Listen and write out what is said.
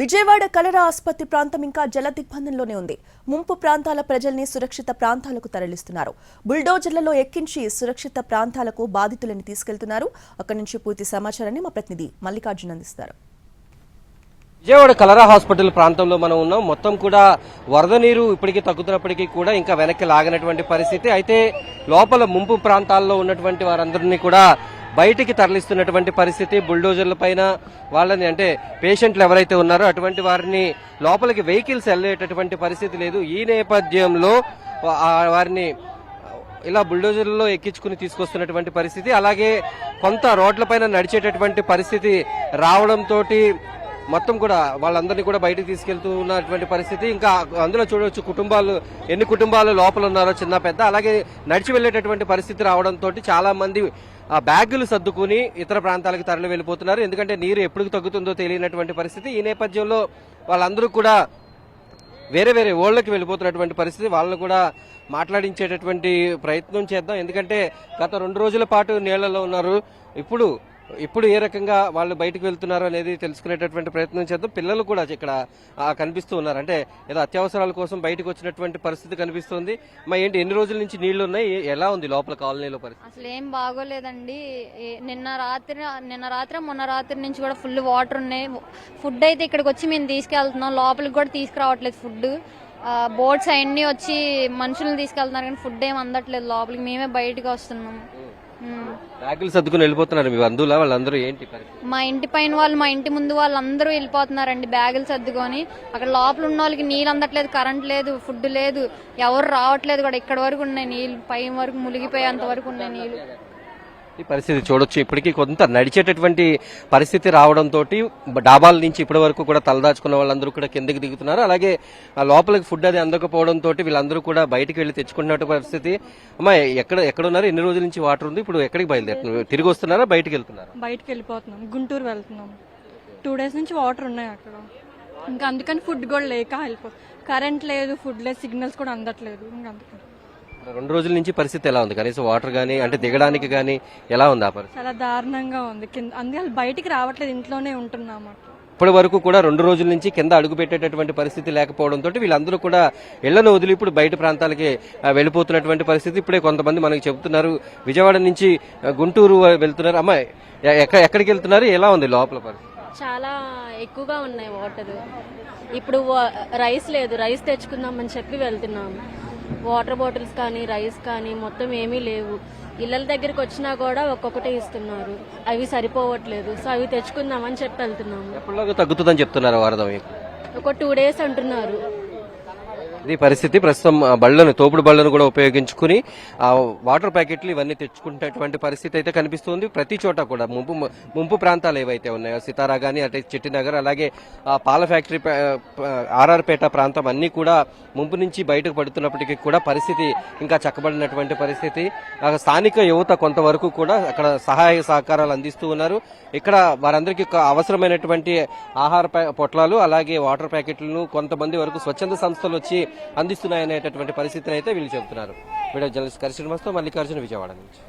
విజయవాడ కలరా ఆసుపత్రి ప్రాంతం ఇంకా జల దిగ్బంధంలోనే ఉంది. ముంపు ప్రాంతాల ప్రజల్ని సురక్షిత ప్రాంతాలకు తరలిస్తున్నారు. బుల్డోజర్లలో ఎక్కించి సురక్షిత ప్రాంతాలకు బాధితులని తీసుకెళ్తున్నారు. అక్కడి నుంచి పూర్తి సమాచారాన్ని మా ప్రతినిధి మల్లికార్జున్ అందిస్తారు. విజయవాడ కలరా హాస్పిటల్ ప్రాంతంలో మనం ఉన్నాం. మొత్తం కూడా వరద నీరు ఇప్పటికీ తగ్గుతున్నప్పటికీ కూడా ఇంకా వెనక్కి లాగినటువంటి పరిస్థితి. అయితే లోపల ముంపు ప్రాంతాల్లో ఉన్నటువంటి వారందరినీ కూడా బయటికి తరలిస్తున్నటువంటి పరిస్థితి బుల్డోజర్ల పైన వాళ్ళని అంటే పేషెంట్లు ఎవరైతే ఉన్నారో అటువంటి వారిని లోపలికి వెహికల్స్ వెళ్ళేటటువంటి పరిస్థితి లేదు. ఈ నేపథ్యంలో వారిని ఇలా బుల్డోజర్లలో ఎక్కించుకుని తీసుకొస్తున్నటువంటి పరిస్థితి అలాగే కొంత రోడ్లపైన నడిచేటటువంటి పరిస్థితి రావడంతో మొత్తం కూడా వాళ్ళందరినీ కూడా బయటకు తీసుకెళ్తూ ఉన్నటువంటి పరిస్థితి. ఇంకా అందులో చూడవచ్చు కుటుంబాలు ఎన్ని కుటుంబాలు లోపల ఉన్నారో చిన్న పెద్ద అలాగే నడిచి వెళ్ళేటటువంటి పరిస్థితి రావడంతో చాలా మంది బ్యాగులు సర్దుకుని ఇతర ప్రాంతాలకు తరలి వెళ్ళిపోతున్నారు. ఎందుకంటే నీరు ఎప్పుడు తగ్గుతుందో తెలియనటువంటి పరిస్థితి. ఈ నేపథ్యంలో వాళ్ళందరూ కూడా వేరే వేరే ఓళ్ళకి వెళ్ళిపోతున్నటువంటి పరిస్థితి. వాళ్ళని కూడా మాట్లాడించేటటువంటి ప్రయత్నం చేద్దాం. ఎందుకంటే గత రెండు రోజుల పాటు నీళ్ళలో ఉన్నారు. ఇప్పుడు ఇప్పుడు ఏ రకంగా వాళ్ళు బయటకు వెళ్తున్నారు అనేది తెలుసుకునేటటువంటి ప్రయత్నం చేద్దాం. పిల్లలు కూడా ఇక్కడ కనిపిస్తూ ఉన్నారు. అంటే ఏదో అత్యవసరాల కోసం బయటకు వచ్చినటువంటి పరిస్థితి కనిపిస్తుంది. మా ఏంటి ఎన్ని రోజుల నుంచి నీళ్ళు ఉన్నాయి ఎలా ఉంది లోపల కాలనీలో పరిస్థితి? అసలు ఏం బాగోలేదండి. నిన్న రాత్రి నిన్న రాత్రి మొన్న రాత్రి నుంచి కూడా ఫుల్ వాటర్ ఉన్నాయి. ఫుడ్ అయితే ఇక్కడికి వచ్చి మేము తీసుకెళ్తున్నాం. లోపలికి కూడా తీసుకురావట్లేదు ఫుడ్ బోట్స్ అవన్నీ వచ్చి మనుషులను తీసుకెళ్తున్నారు కానీ ఫుడ్ ఏం అందట్లేదు లోపలికి. మేమే బయటకు వస్తున్నాం. బ్యాగులు సర్దుకుని వెళ్ళిపోతున్నారు మీ బంధువుల? వాళ్ళందరూ ఏంటి మా ఇంటి పైన వాళ్ళు మా ఇంటి ముందు వాళ్ళందరూ వెళ్ళిపోతున్నారండి బ్యాగులు సర్దుకొని. అక్కడ లోపల ఉన్న వాళ్ళకి నీళ్ళు అందట్లేదు కరెంట్ లేదు ఫుడ్ లేదు ఎవరు రావట్లేదు కూడా. ఇక్కడ వరకు ఉన్నాయి నీళ్ళు పై వరకు మునిగిపోయేంత వరకు ఉన్నాయి నీళ్ళు. ఈ పరిస్థితి చూడొచ్చు. ఇప్పటికీ కొంత నడిచేటటువంటి పరిస్థితి రావడంతో డాబాల నుంచి ఇప్పటి వరకు కూడా తలదాచుకున్న వాళ్ళందరూ కూడా కిందకి దిగుతున్నారు. అలాగే ఆ లోపలికి ఫుడ్ అది అందకపోవడంతో వీళ్ళందరూ కూడా బయటికి వెళ్ళి తెచ్చుకున్నట్టు పరిస్థితి. అమ్మా ఎక్కడ ఎక్కడున్నారు? ఎన్ని రోజుల నుంచి వాటర్ ఉంది? ఇప్పుడు ఎక్కడికి బయలుదేరుతున్నారు? తిరిగి వస్తున్నారా? బయటకు వెళ్తున్నారు? బయటకు వెళ్ళిపోతున్నాం. గుంటూరు వెళ్తున్నాం. టూ డేస్ నుంచి వాటర్ ఉన్నాయి అక్కడ. ఇంకా అందుకని ఫుడ్ కూడా లేక వెళ్ళిపోతుంది కరెంట్ లేదు ఫుడ్ లేదు సిగ్నల్స్ కూడా అందట్లేదు. ఇంకా అందుకని. రెండు రోజుల నుంచి పరిస్థితి ఎలా ఉంది? కనీసం వాటర్ కానీ అంటే దిగడానికి కానీ ఎలా ఉంది ఆ పరిస్థితి? చాలా దారుణంగా ఉంది. కింద అందుకే బయటికి రావట్లేదు ఇంట్లోనే ఉంటున్నాం అట్లా ఇప్పటి వరకు కూడా రెండు రోజుల నుంచి కింద అడుగు పెట్టేటటువంటి పరిస్థితి లేకపోవడంతో వీళ్ళందరూ కూడా ఇళ్ళను వదిలి ఇప్పుడు బయట ప్రాంతాలకి వెళ్ళిపోతున్నటువంటి పరిస్థితి ఇప్పుడే కొంతమంది మనకి చెబుతున్నారు. విజయవాడ నుంచి గుంటూరు వెళ్తున్నారు. అమ్మాయి ఎక్కడ ఎక్కడికి వెళ్తున్నారు? ఎలా ఉంది లోపల పరిస్థితి? చాలా ఎక్కువగా ఉన్నాయి వాటర్. ఇప్పుడు రైస్ లేదు. రైస్ తెచ్చుకుందామని చెప్పి వెళ్తున్నాం వాటర్ బాటిల్స్ కానీ రైస్ కానీ మొత్తం ఏమీ లేవు. ఇళ్ళ దగ్గరికి వచ్చినా కూడా ఒక్కొక్కటే ఇస్తున్నారు. అవి సరిపోవట్లేదు. సో అవి తెచ్చుకుందామని చెప్పి వెళ్తున్నాము. ఎప్పటిలోగా తగ్గుతుందని చెప్తున్నారు వరద మీకు? ఒక టూ డేస్ అంటున్నారు. ఇది పరిస్థితి. ప్రస్తుతం బళ్ళను తోపుడు బళ్ళను కూడా ఉపయోగించుకుని ఆ వాటర్ ప్యాకెట్లు ఇవన్నీ తెచ్చుకునేటువంటి పరిస్థితి అయితే కనిపిస్తుంది. ప్రతి చోట కూడా ముంపు ముంపు ప్రాంతాలు ఏవైతే ఉన్నాయో సితారా కానీ అటే చెట్టినగర్ అలాగే పాల ఫ్యాక్టరీ ఆర్ఆర్పేట ప్రాంతం అన్నీ కూడా ముంపు నుంచి బయటకు పడుతున్నప్పటికీ కూడా పరిస్థితి ఇంకా చక్కబడినటువంటి పరిస్థితి. స్థానిక యువత కొంతవరకు కూడా అక్కడ సహాయ సహకారాలు అందిస్తూ ఉన్నారు. ఇక్కడ వారందరికీ ఒక అవసరమైనటువంటి ఆహార పొట్లాలు అలాగే వాటర్ ప్యాకెట్లను కొంతమంది వరకు స్వచ్ఛంద సంస్థలు వచ్చి అందిస్తున్నాయనేటటువంటి పరిస్థితిని అయితే వీళ్ళు చెబుతున్నారు. వీడియో జర్నలిస్ట్ కరిశ్రీనివాస్తో మల్లికార్జున విజయవాడ నుంచి.